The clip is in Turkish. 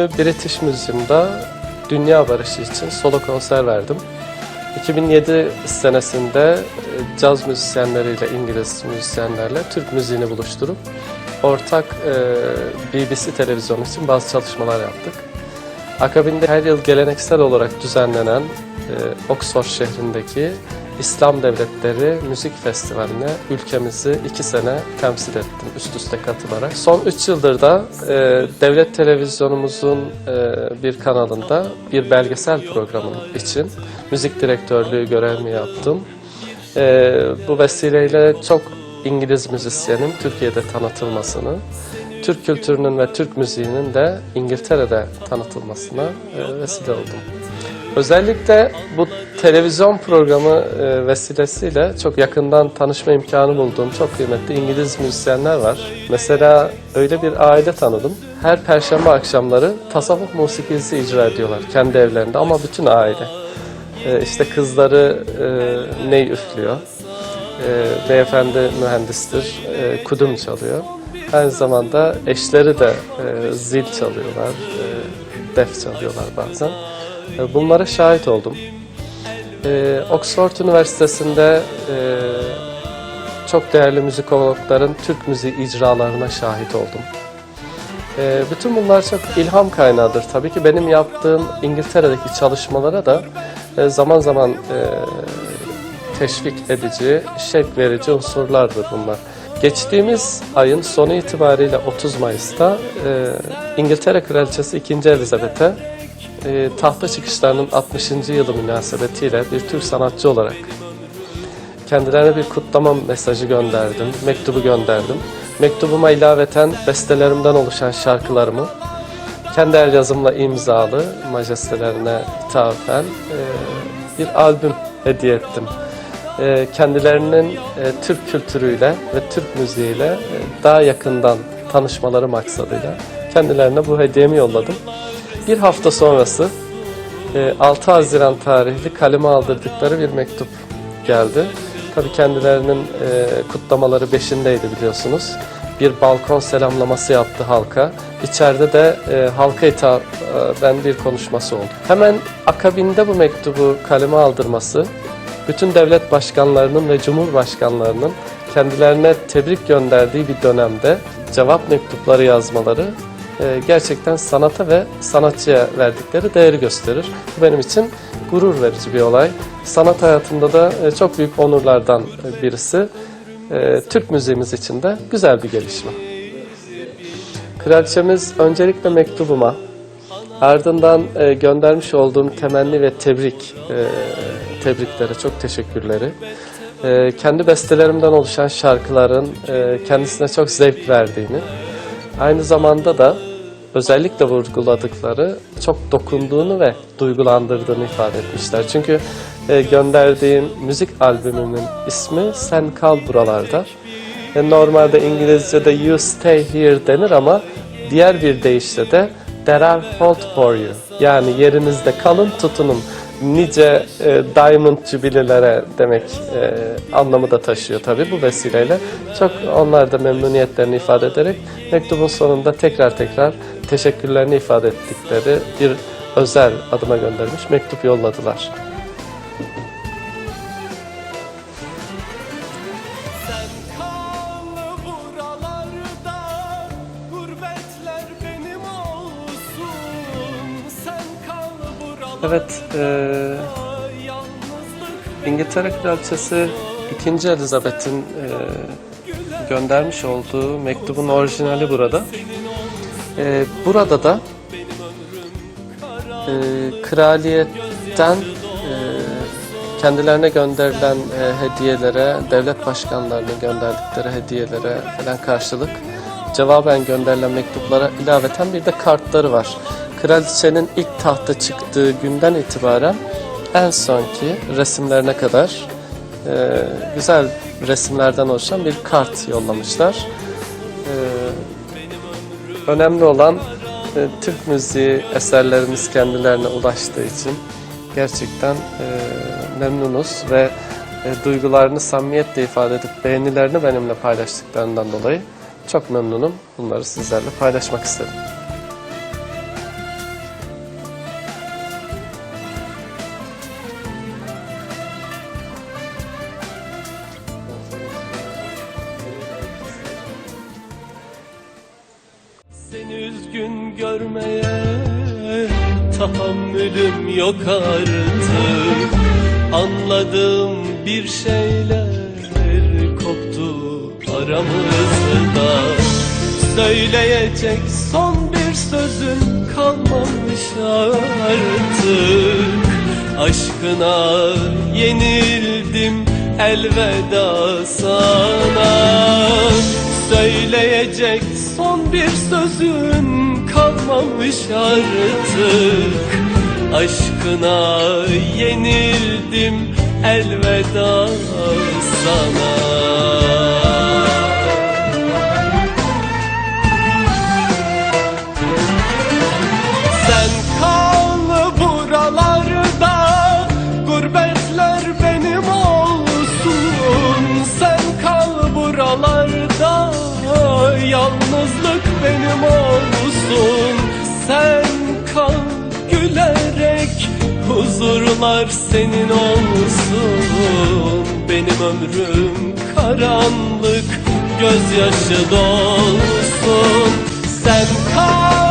ünlü British Museum'da dünya barışı için solo konser verdim. 2007 senesinde e, caz müzisyenleriyle, İngiliz müzisyenlerle Türk müziğini buluşturup ortak e, BBC televizyonu için bazı çalışmalar yaptık. Akabinde her yıl geleneksel olarak düzenlenen e, Oxford şehrindeki İslam Devletleri Müzik Festivali'ne ülkemizi iki sene temsil ettim üst üste katılarak. Son üç yıldır da e, devlet televizyonumuzun e, bir kanalında bir belgesel programın için müzik direktörlüğü görevimi yaptım. E, bu vesileyle çok İngiliz müzisyenin Türkiye'de tanıtılmasını, Türk kültürünün ve Türk müziğinin de İngiltere'de tanıtılmasına e, vesile oldum. Özellikle bu televizyon programı e, vesilesiyle çok yakından tanışma imkanı bulduğum çok kıymetli İngiliz müzisyenler var. Mesela öyle bir aile tanıdım. Her perşembe akşamları tasavvuf musikisi icra ediyorlar kendi evlerinde ama bütün aile. E, işte kızları e, ney üflüyor. Beyefendi mühendistir, kudum çalıyor. Aynı zamanda eşleri de zil çalıyorlar, def çalıyorlar bazen. E, Bunlara şahit oldum. E, Oxford Üniversitesi'nde e, çok değerli müzikologların Türk müziği icralarına şahit oldum. Bütün bunlar çok ilham kaynağıdır. Tabii ki benim yaptığım İngiltere'deki çalışmalara da zaman zaman teşvik edici, şevk verici unsurlardır bunlar. Geçtiğimiz ayın sonu itibariyle 30 Mayıs'ta İngiltere Kraliçesi 2. Elizabeth'e e, tahta çıkışlarının 60. yılı münasebetiyle bir Türk sanatçı olarak kendilerine bir kutlama mesajı gönderdim, mektubu gönderdim. Mektubuma ilaveten bestelerimden oluşan şarkılarımı kendi el yazımla imzalı majestelerine ithafen e, bir albüm hediye ettim. E, kendilerinin e, Türk kültürüyle ve Türk müziğiyle e, daha yakından tanışmaları maksadıyla kendilerine bu hediyemi yolladım. Bir hafta sonrası e, 6 Haziran tarihli kaleme aldırdıkları bir mektup geldi. Tabii kendilerinin e, kutlamaları 5'indeydi biliyorsunuz. Bir balkon selamlaması yaptı halka. İçeride de e, halka hitaben bir konuşması oldu. Hemen akabinde bu mektubu kaleme aldırması, bütün devlet başkanlarının ve cumhurbaşkanlarının kendilerine tebrik gönderdiği bir dönemde cevap mektupları yazmaları e, gerçekten sanata ve sanatçıya verdikleri değeri gösterir. Bu benim için gurur verici bir olay. Sanat hayatında da e, çok büyük onurlardan e, birisi. E, Türk müziğimiz için de güzel bir gelişme. Kraliçemiz öncelikle mektubuma, ardından göndermiş olduğum temenni ve tebrik tebriklere çok teşekkürleri. Kendi bestelerimden oluşan şarkıların kendisine çok zevk verdiğini, aynı zamanda da özellikle vurguladıkları çok dokunduğunu ve duygulandırdığını ifade etmişler. Çünkü e, gönderdiğim müzik albümümün ismi Sen Kal Buralarda. E, normalde İngilizce'de You Stay Here denir ama diğer bir deyişle de There are hold for you. Yani yerinizde kalın tutunun. Nice e, diamond jubilelere demek e, anlamı da taşıyor tabii bu vesileyle. Çok onlar da memnuniyetlerini ifade ederek mektubun sonunda tekrar tekrar teşekkürlerini ifade ettikleri bir özel adıma göndermiş mektup yolladılar. Evet, e, İngiltere Kraliçesi 2. Elizabeth'in e, göndermiş olduğu mektubun orijinali burada. E, burada da e, kraliyetten e, kendilerine gönderilen e, hediyelere, devlet başkanlarının gönderdikleri hediyelere falan karşılık cevaben gönderilen mektuplara ilaveten bir de kartları var. Kraliçenin ilk tahta çıktığı günden itibaren en sonki resimlerine kadar e, güzel resimlerden oluşan bir kart yollamışlar. E, önemli olan e, Türk müziği eserlerimiz kendilerine ulaştığı için gerçekten e, memnunuz ve e, duygularını samimiyetle ifade edip beğenilerini benimle paylaştıklarından dolayı çok memnunum. Bunları sizlerle paylaşmak istedim. Gün görmeye tahammülüm yok artık. Anladım bir şeyler koptu aramızda. Söyleyecek son bir sözün kalmamış artık. Aşkına yenildim elveda sana. Söyleyecek son bir sözün kalmamış artık. Aşkına yenildim elveda sana Yalnızlık benim olsun Sen kal gülerek Huzurlar senin olsun. Benim ömrüm karanlık Gözyaşı dolsun. Sen kal